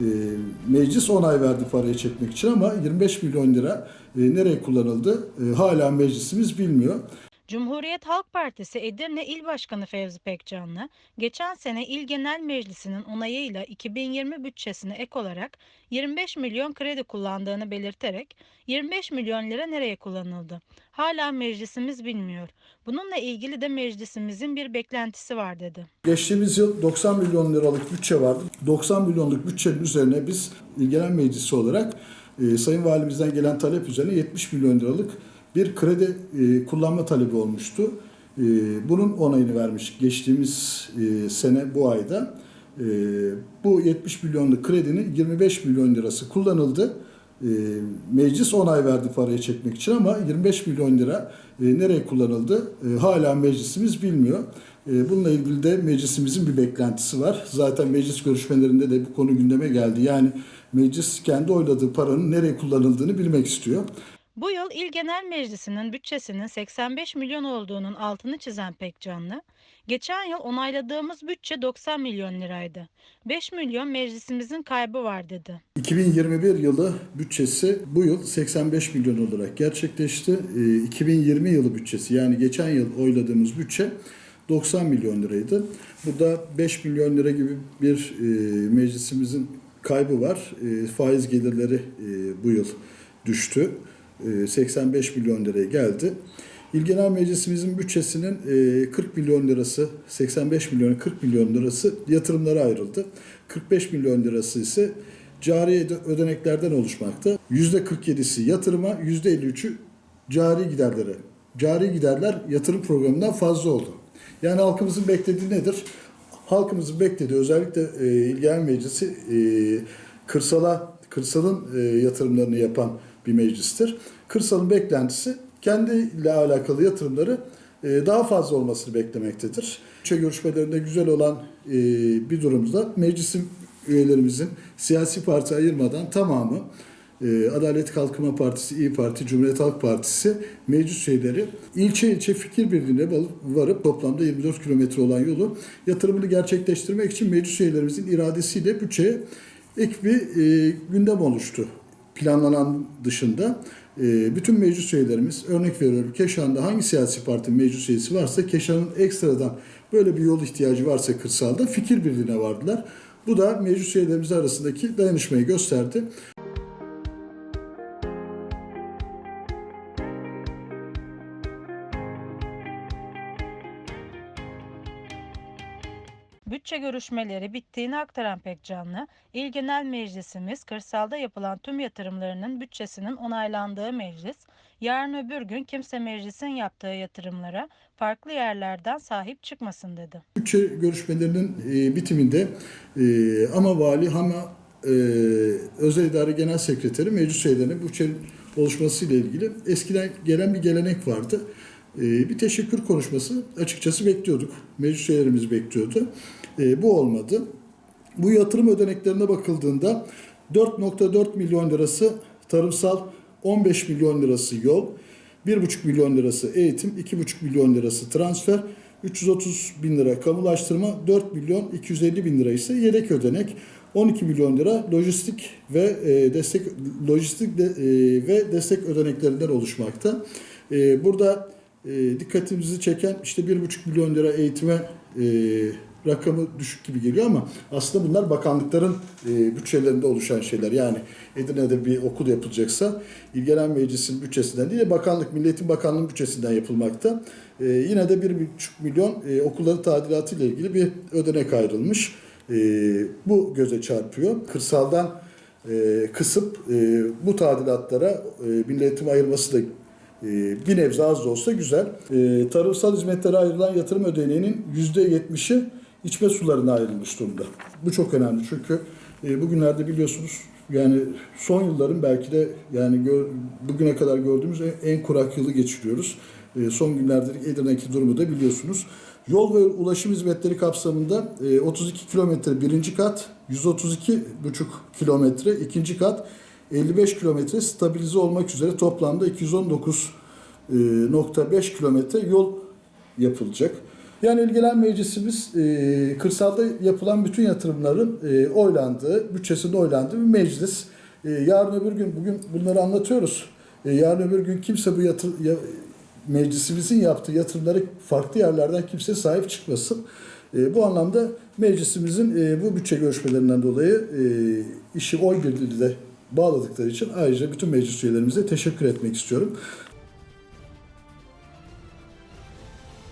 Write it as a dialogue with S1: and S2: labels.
S1: E, meclis onay verdi parayı çekmek için ama 25 milyon lira e, nereye kullanıldı e, hala meclisimiz bilmiyor.
S2: Cumhuriyet Halk Partisi Edirne İl Başkanı Fevzi Pekcanlı, geçen sene İl Genel Meclisi'nin onayıyla 2020 bütçesine ek olarak 25 milyon kredi kullandığını belirterek 25 milyon lira nereye kullanıldı? Hala meclisimiz bilmiyor. Bununla ilgili de meclisimizin bir beklentisi var dedi.
S1: Geçtiğimiz yıl 90 milyon liralık bütçe vardı. 90 milyonluk bütçenin üzerine biz İl Genel Meclisi olarak e, Sayın Valimizden gelen talep üzerine 70 milyon liralık bir kredi e, kullanma talebi olmuştu. E, bunun onayını vermiş geçtiğimiz e, sene bu ayda. E, bu 70 milyonluk kredinin 25 milyon lirası kullanıldı. E, meclis onay verdi parayı çekmek için ama 25 milyon lira e, nereye kullanıldı e, hala meclisimiz bilmiyor. E, bununla ilgili de meclisimizin bir beklentisi var. Zaten meclis görüşmelerinde de bu konu gündeme geldi. Yani meclis kendi oyladığı paranın nereye kullanıldığını bilmek istiyor.
S2: Bu yıl İl Genel Meclisi'nin bütçesinin 85 milyon olduğunun altını çizen Pekcanlı, geçen yıl onayladığımız bütçe 90 milyon liraydı. 5 milyon meclisimizin kaybı var dedi.
S1: 2021 yılı bütçesi bu yıl 85 milyon olarak gerçekleşti. E, 2020 yılı bütçesi yani geçen yıl oyladığımız bütçe 90 milyon liraydı. Burada 5 milyon lira gibi bir e, meclisimizin kaybı var. E, faiz gelirleri e, bu yıl düştü. E, 85 milyon liraya geldi. İl Genel Meclisimizin bütçesinin e, 40 milyon lirası, 85 milyon 40 milyon lirası yatırımlara ayrıldı. 45 milyon lirası ise cari öde- ödeneklerden oluşmakta. %47'si yatırıma, %53'ü cari giderlere. Cari giderler yatırım programından fazla oldu. Yani halkımızın beklediği nedir? Halkımızın beklediği özellikle e, İl Genel Meclisi e, kırsala, kırsalın e, yatırımlarını yapan bir meclistir. Kırsalın beklentisi kendiyle alakalı yatırımları e, daha fazla olmasını beklemektedir. Bütçe görüşmelerinde güzel olan e, bir durumda meclisin üyelerimizin siyasi parti ayırmadan tamamı e, Adalet Kalkınma Partisi, İyi Parti, Cumhuriyet Halk Partisi meclis üyeleri ilçe ilçe fikir birliğine varıp toplamda 24 kilometre olan yolu yatırımını gerçekleştirmek için meclis üyelerimizin iradesiyle bütçeye ek bir gündem oluştu. Planlanan dışında e, bütün meclis üyelerimiz örnek veriyorum Keşan'da hangi siyasi parti meclis üyesi varsa Keşan'ın ekstradan böyle bir yol ihtiyacı varsa kırsalda fikir birliğine vardılar. Bu da meclis üyelerimiz arasındaki dayanışmayı gösterdi.
S2: Bütçe görüşmeleri bittiğini aktaran Pekcanlı, İl Genel Meclisimiz kırsalda yapılan tüm yatırımlarının bütçesinin onaylandığı meclis, yarın öbür gün kimse meclisin yaptığı yatırımlara farklı yerlerden sahip çıkmasın dedi.
S1: Bütçe görüşmelerinin e, bitiminde e, ama vali ama e, özel idare genel sekreteri meclis üyelerine bütçenin oluşmasıyla ilgili eskiden gelen bir gelenek vardı. E, bir teşekkür konuşması açıkçası bekliyorduk. Meclis üyelerimiz bekliyordu. E, bu olmadı. Bu yatırım ödeneklerine bakıldığında 4.4 milyon lirası tarımsal, 15 milyon lirası yol, 1,5 milyon lirası eğitim, 2,5 milyon lirası transfer, 330 bin lira kamulaştırma, 4 milyon 250 bin lira ise yedek ödenek, 12 milyon lira lojistik ve e, destek lojistik de, e, ve destek ödeneklerinden oluşmakta. E, burada e, dikkatimizi çeken işte 1,5 milyon lira eğitime e, rakamı düşük gibi geliyor ama aslında bunlar bakanlıkların e, bütçelerinde oluşan şeyler. Yani Edirne'de bir okul yapılacaksa İl Genel Meclisi'nin bütçesinden değil de bakanlık, Milletin Bakanlığı'nın bütçesinden yapılmakta. E, yine de 1,5 milyon e, okulları tadilatı ile ilgili bir ödenek ayrılmış. E, bu göze çarpıyor. Kırsaldan e, kısıp e, bu tadilatlara e, Milli Eğitim ayırması da bir nebze az da olsa güzel. E, tarımsal hizmetlere ayrılan yatırım ödeneğinin %70'i içme sularına ayrılmış durumda. Bu çok önemli çünkü e, bugünlerde biliyorsunuz yani son yılların belki de yani bugüne kadar gördüğümüz en, kurak yılı geçiriyoruz. E, son günlerde Edirne'deki durumu da biliyorsunuz. Yol ve ulaşım hizmetleri kapsamında e, 32 kilometre birinci kat, 132,5 kilometre ikinci kat, 55 kilometre stabilize olmak üzere toplamda 219,5 kilometre yol yapılacak. Yani ilgilenen meclisimiz e, kırsalda yapılan bütün yatırımların e, oylandığı, bütçesinde oylandığı bir meclis. E, yarın öbür gün, bugün bunları anlatıyoruz. E, yarın öbür gün kimse bu yatır, ya, meclisimizin yaptığı yatırımları farklı yerlerden kimse sahip çıkmasın. E, bu anlamda meclisimizin e, bu bütçe görüşmelerinden dolayı e, işi oy birliğiyle bağladıkları için ayrıca bütün meclis üyelerimize teşekkür etmek istiyorum.